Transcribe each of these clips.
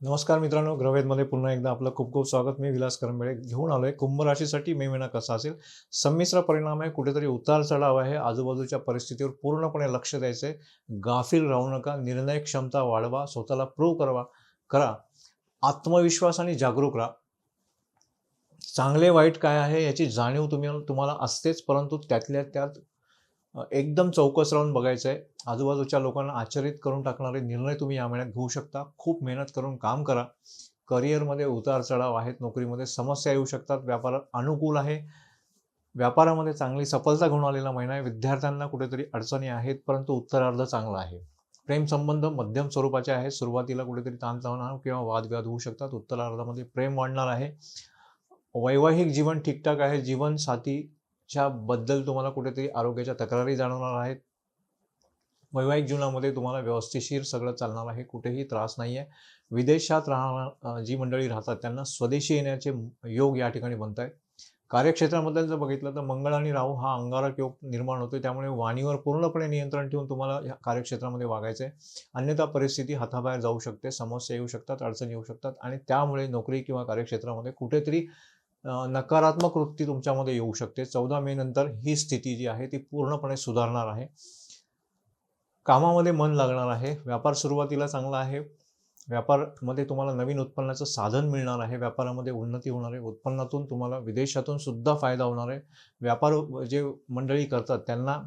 नमस्कार मित्रांनो ग्रवेदमध्ये पुन्हा एकदा आपलं खूप खूप स्वागत. मी विलास करंबेळे घेऊन आलोय. कुंभ राशीसाठी मे महिना कसा असेल? संमिश्र परिणाम आहे कुठेतरी उतार चढाव आहे. आजूबाजूच्या परिस्थितीवर पूर्णपणे लक्ष द्यायचंय. गाफील राहू नका निर्णय क्षमता वाढवा स्वतःला प्रूव्ह करवा करा. आत्मविश्वास आणि जागरूक राहा. चांगले वाईट काय आहे याची जाणीव तुम्ही तुम्हाला असतेच परंतु त्यातल्या त्यात एकदम चौकस राहून बघायचं आहे आजूबाजूच्या लोकांना आश्चर्यित करून टाकणारे निर्णय तुम्ही या महिन्यात घेऊ शकता. खूप मेहनत करून काम करा. करिअरमध्ये उतार चढाव आहेत नोकरीमध्ये समस्या येऊ शकतात. व्यापारात अनुकूल आहे. व्यापारामध्ये चांगली सफलता घेऊन आलेला महिना आहे. विद्यार्थ्यांना कुठेतरी अडचणी आहेत परंतु उत्तरार्ध चांगला आहे. प्रेमसंबंध मध्यम स्वरूपाचे आहेत सुरुवातीला कुठेतरी ताणतणाव किंवा वादविवाद होऊ शकतात. उत्तरार्धामध्ये प्रेम वाढणार आहे. वैवाहिक जीवन ठीकठाक आहे. जीवनसाथी बद्दल तुम्हाला कुठेतरी आरोग्याच्या तक्रारी जाणवणार आहेत. वैवाहिक जीवनामध्ये तुम्हाला व्यवस्थिशीर सगळं चालणार आहे. कुठेही त्रास नाही आहे विदेशात राहणार जी मंडळी राहतात त्यांना स्वदेशी येण्याचे योग या ठिकाणी बनत आहेत कार्यक्षेत्राबद्दल जर बघितलं तर मंगळ आणि राहू हा अंगारक योग निर्माण होतो त्यामुळे वाणीवर पूर्णपणे नियंत्रण ठेवून तुम्हाला या कार्यक्षेत्रामध्ये वागायचं आहे अन्यथा परिस्थिती हाताबाहेर जाऊ शकते. समस्या येऊ शकतात अडचणी येऊ शकतात आणि त्यामुळे नोकरी किंवा कार्यक्षेत्रामध्ये कुठेतरी नकारात्मक वृत्ती तुमच्यामध्ये येऊ शकते. चौदा मे नंतर ही स्थिती जी आहे ती पूर्णपणे सुधारणार आहे. कामामध्ये मन लागणार आहे. व्यापार सुरुवातीला चांगला आहे. व्यापारमध्ये तुम्हाला नवीन उत्पन्नाचं साधन मिळणार आहे. व्यापारामध्ये उन्नती होणार आहे. उत्पन्नातून तुम्हाला विदेशातून सुद्धा फायदा होणार आहे. व्यापार जे मंडळी करतात त्यांना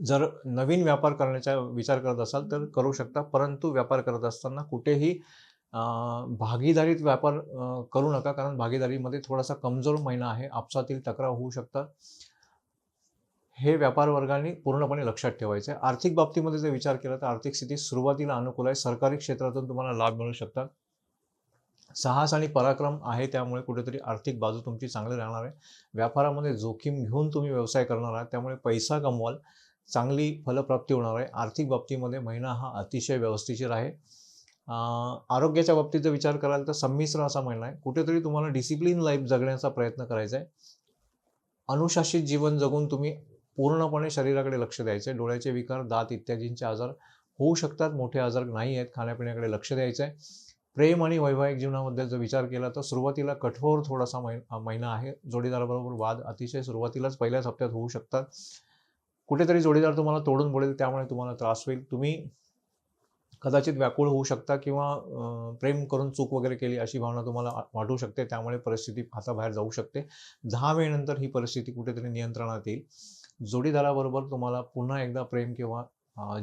जर नवीन व्यापार करण्याचा विचार करत असाल तर करू शकता. परंतु व्यापार करत असताना कुठेही भागीदारीत व्यापार करू नका कारण भागीदारीमध्ये थोडासा कमजोर महिना आहे आपसातील तक्रार होऊ शकतात. हे व्यापार वर्गाने पूर्णपणे लक्षात ठेवायचं आहे आर्थिक बाबतीमध्ये जर विचार केला तर आर्थिक स्थिती सुरुवातीला अनुकूल आहे. सरकारी क्षेत्रातून तुम्हाला लाभ मिळू शकतात. साहस आणि पराक्रम आहे त्यामुळे कुठेतरी आर्थिक बाजू तुमची चांगली राहणार आहे. व्यापारामध्ये जोखीम घेऊन तुम्ही व्यवसाय करणार आहात त्यामुळे पैसा कमवाल चांगली फलप्राप्ती होणार आहे. आर्थिक बाबतीमध्ये महिना हा अतिशय व्यवस्थिशीर आहे. आरोग्याच्या बाबतीत जर विचार कराल तर संमिश्र असा महिना आहे. कुठेतरी तुम्हाला डिसिप्लिन लाईफ जगण्याचा प्रयत्न करायचा आहे. अनुशासित जीवन जगून तुम्ही पूर्णपणे शरीराकडे लक्ष द्यायचं आहे. डोळ्याचे विकार दात इत्यादींचे आजार होऊ शकतात. मोठे आजार नाही आहेत. खाण्यापिण्याकडे लक्ष द्यायचं आहे. प्रेम आणि वैवाहिक जीवनाबद्दल जर विचार केला तर सुरुवातीला कठोर थोडासा महिना आहे. जोडीदाराबरोबर वाद अतिशय सुरुवातीलाच पहिल्याच हप्त्यात होऊ शकतात. कुठेतरी जोडीदार तुम्हाला तोडून बोलेल त्यामुळे तुम्हाला त्रास होईल. तुम्ही कदाचित व्याकुळ होऊ शकता किंवा प्रेम करून चूक वगैरे केली अशी भावना तुम्हाला वाटू शकते. त्यामुळे परिस्थिती हाताबाहेर जाऊ शकते. दहा वेळेनंतर ही परिस्थिती कुठेतरी नियंत्रणात येईल. जोडीदाराबरोबर तुम्हाला पुन्हा एकदा प्रेम किंवा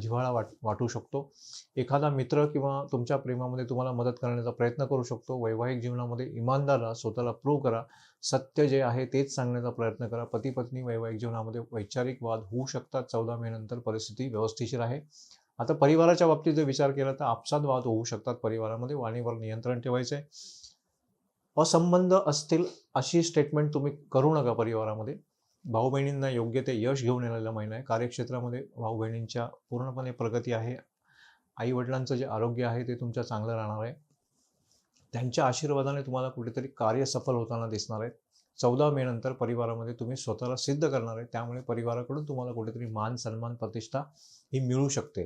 जिव्हाळा वाट वाटू शकतो. एखादा मित्र किंवा तुमच्या प्रेमामध्ये तुम्हाला मदत करण्याचा प्रयत्न करू शकतो. वैवाहिक जीवनामध्ये इमानदार राहा स्वतःला प्रूव्ह करा. सत्य जे आहे तेच सांगण्याचा प्रयत्न करा. पती पत्नी वैवाहिक जीवनामध्ये वैचारिक वाद होऊ शकतात. चौदा मे नंतर परिस्थिती व्यवस्थिशीर आहे. आता परिवाराच्या बाबतीत जर विचार केला तर आपसात वाद होऊ शकतात. परिवारामध्ये वाणीवर नियंत्रण ठेवायचे आहे असंबंध असतील अशी स्टेटमेंट तुम्ही करू नका परिवारामध्ये. भाऊ बहिणींना योग्य ते यश घेऊन येणारा महिना आहे. कार्यक्षेत्रामध्ये भाऊ बहिणींच्या पूर्णपणे प्रगती आहे. आई वडिलांचं जे आरोग्य आहे ते तुमच्या चांगलं राहणार आहे. त्यांच्या आशीर्वादाने तुम्हाला कुठेतरी कार्य सफल होताना दिसणार आहे. चौदा मे नंतर परिवारामध्ये तुम्ही स्वतःला सिद्ध करणार आहे. त्यामुळे परिवाराकडून तुम्हाला कुठेतरी मान सन्मान प्रतिष्ठा ही मिळू शकते.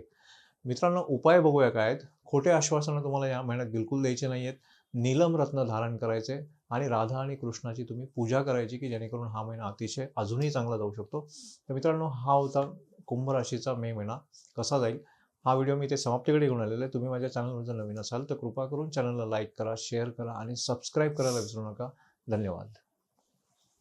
मित्रांनो उपाय बघूया काय आहेत. खोटे आश्वासनं तुम्हाला या महिन्यात बिलकुल द्यायचे नाही आहेत नीलम रत्न धारण करायचे आणि राधा आणि कृष्णाची तुम्ही पूजा करायची की जेणेकरून हा महिना अतिशय अजूनही चांगला जाऊ शकतो. तर मित्रांनो हा होता कुंभ राशीचा मे महिना कसा जाईल? हा व्हिडिओ मी ते समाप्तीकडे घेऊन आलेला आहे. तुम्ही माझ्या चॅनलवर जर नवीन असाल तर कृपा करून चॅनलला लाईक करा शेअर करा आणि सबस्क्राईब करायला विसरू नका. धन्यवाद.